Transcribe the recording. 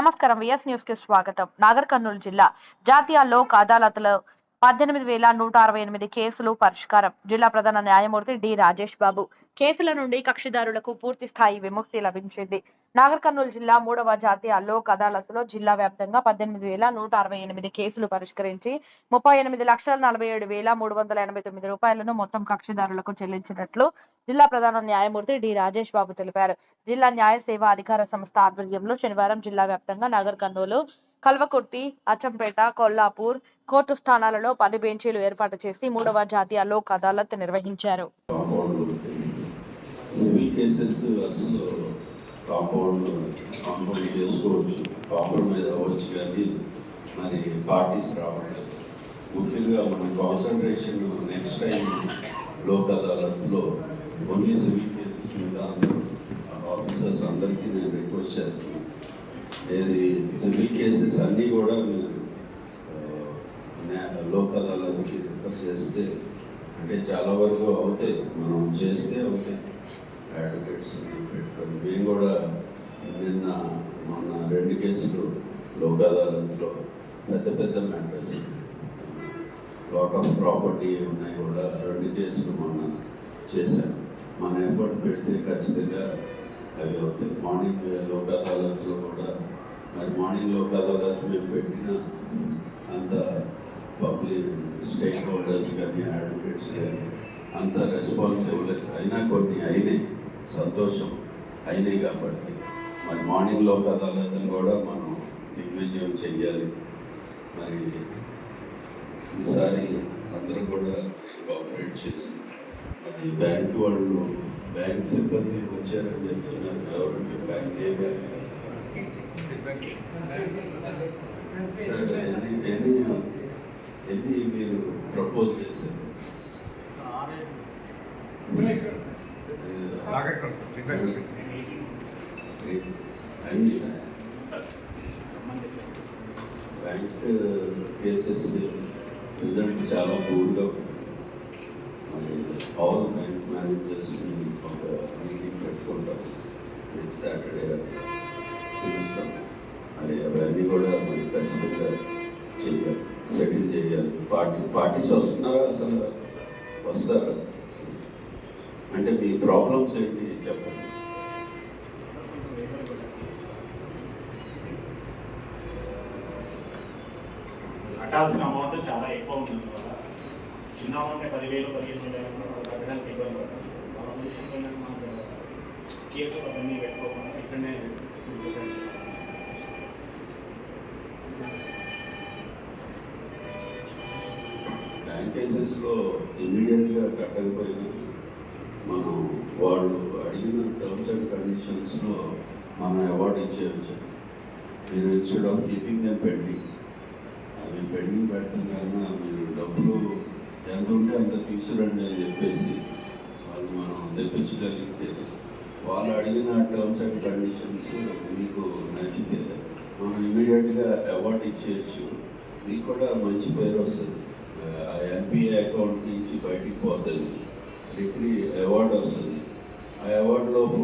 నమస్కారం విఎస్ న్యూస్కి స్వాగతం. నాగర్ కర్నూలు జిల్లా జాతీయ లోక్ అదాలత్లో పద్దెనిమిది వేల నూట అరవై ఎనిమిది కేసులు పరిష్కారం. జిల్లా ప్రధాన న్యాయమూర్తి డి. రాజేష్ బాబు. కేసుల నుండి కక్షిదారులకు పూర్తి స్థాయి విముక్తి లభించింది. నాగర్ కర్నూలు జిల్లా మూడవ జాతీయ లోక్ అదాలత్లో జిల్లా వ్యాప్తంగా పద్దెనిమిది వేల నూట అరవై ఎనిమిది కేసులు పరిష్కరించి ముప్పై ఎనిమిది లక్షల నలభై ఏడు వేల మూడు వందల ఎనభై తొమ్మిది రూపాయలను మొత్తం కక్షిదారులకు చెల్లించినట్లు జిల్లా ప్రధాన న్యాయమూర్తి డి. రాజేష్ బాబు తెలిపారు. జిల్లా న్యాయ సేవా అధికార సంస్థ ఆధ్వర్యంలో శనివారం జిల్లా వ్యాప్తంగా నాగర్ కర్నూలు కల్వకుర్తి అచ్చంపేట కొల్లాపూర్ కోర్టు స్థానాలలో పది బెంచీలు ఏర్పాటు చేసి మూడవ జాతీయ లోక్ అదాలత్ నిర్వహించారు. మరి పార్టీస్ రావట్లేదు ముఖ్యంగా మన కాన్సన్ట్రేషన్ నెక్స్ట్ టైం లోక్ అదాలత్లో ఓన్లీ సివిల్ కేసెస్ మీద ఆఫీసర్స్ అందరికీ నేను రిక్వెస్ట్ చేస్తున్నాను ఏది? సివిల్ కేసెస్ అన్నీ కూడా మీరు న్యా- లోక్ అదాలత్కి రిఫర్ చేస్తే అంటే చాలా వరకు అవుతాయి మనం చేస్తే అవుతాయి అడ్వకేట్స్ పెట్టుకొని మేము కూడా నిన్న మొన్న రెండు కేసులు లోక్ అదాలత్లో పెద్ద పెద్ద మ్యాటర్స్ లాట్ ఆఫ్ ప్రాపర్టీ ఉన్నాయి కూడా రెండు కేసులు మొన్న చేశాం మన ఎఫర్ట్ పెడితే ఖచ్చితంగా అవి అవుతాయి. మార్నింగ్ లోక్ అదాలత్లో కూడా మార్నింగ్లో మార్నింగ్ మేము పెట్టిన అంత పబ్లిక్ స్టేక్ హోల్డర్స్ కానీ అడ్వకేట్స్ కానీ అంత రెస్పాన్సిబుల్ అయినా కొన్ని అయినాయి. సంతోషం అయినాయి కాబట్టి. మరి మార్నింగ్ లోక్ అదాలత్ను కూడా మనం దిగ్విజయం చెయ్యాలి. మరి ఈసారి అందరూ కూడా కోఆపరేట్ చేసి మరి బ్యాంక్ వాళ్ళు బ్యాంక్ సిబ్బంది వచ్చారని చెప్తున్నారు గవర్నమెంట్ బ్యాంక్ ఏ బ్యాంక్ ఎన్ని ఎన్ని ఎన్ని మీరు ప్రపోజ్ చేశారు అన్ని బ్యాంక్ కేసెస్ రిజల్ట్ చాలా పూర్గా మరి ఆల్ బ్యాంక్ మేనేజర్స్ ఒక మీటింగ్ పెట్టుకుంటాం సాటర్డే పిలుస్తాం మరి అవన్నీ కూడా మరి ఖచ్చితంగా చేయాలి సెటిల్ చేయాలి. పార్టీ పార్టీస్ వస్తున్నారా అసలు? వస్తారా? అంటే మీ ప్రాబ్లమ్స్ ఏంటి చెప్పండి. కట్టాల్సిన అమౌంట్ చాలా ఎక్కువ ఉంటుంది చిన్న అమౌంట్ పదివేలు పదిహేను వేలు కట్టడానికి ఇబ్బంది పడుతుంది కేసులు అవన్నీ పెట్టుకోకుండా ఇక్కడ కేసెస్లో ఇమీడియట్గా కట్టకపోయినా మనం వాళ్ళు అడిగిన టర్మ్స్ అండ్ కండిషన్స్లో మనం అవార్డు ఇచ్చేయచ్చు. మీరు instead of keeping them pending అవి పెండింగ్ పెడతాం కన్నా మీరు డబ్బులు ఎంత ఉంటే అంత తీసుకురండి అని చెప్పేసి వాళ్ళు మనం తెప్పించగలిగితే వాళ్ళు అడిగిన టర్మ్స్ అండ్ కండిషన్స్ మీకు నచ్చితే మనం ఇమీడియట్గా అవార్డు ఇచ్చేయచ్చు. మీకు కూడా మంచి పేరు వస్తుంది. అకౌంట్ నుంచి బయటికి పోతుంది డిగ్రీ అవార్డు వస్తుంది ఆ అవార్డు లోపు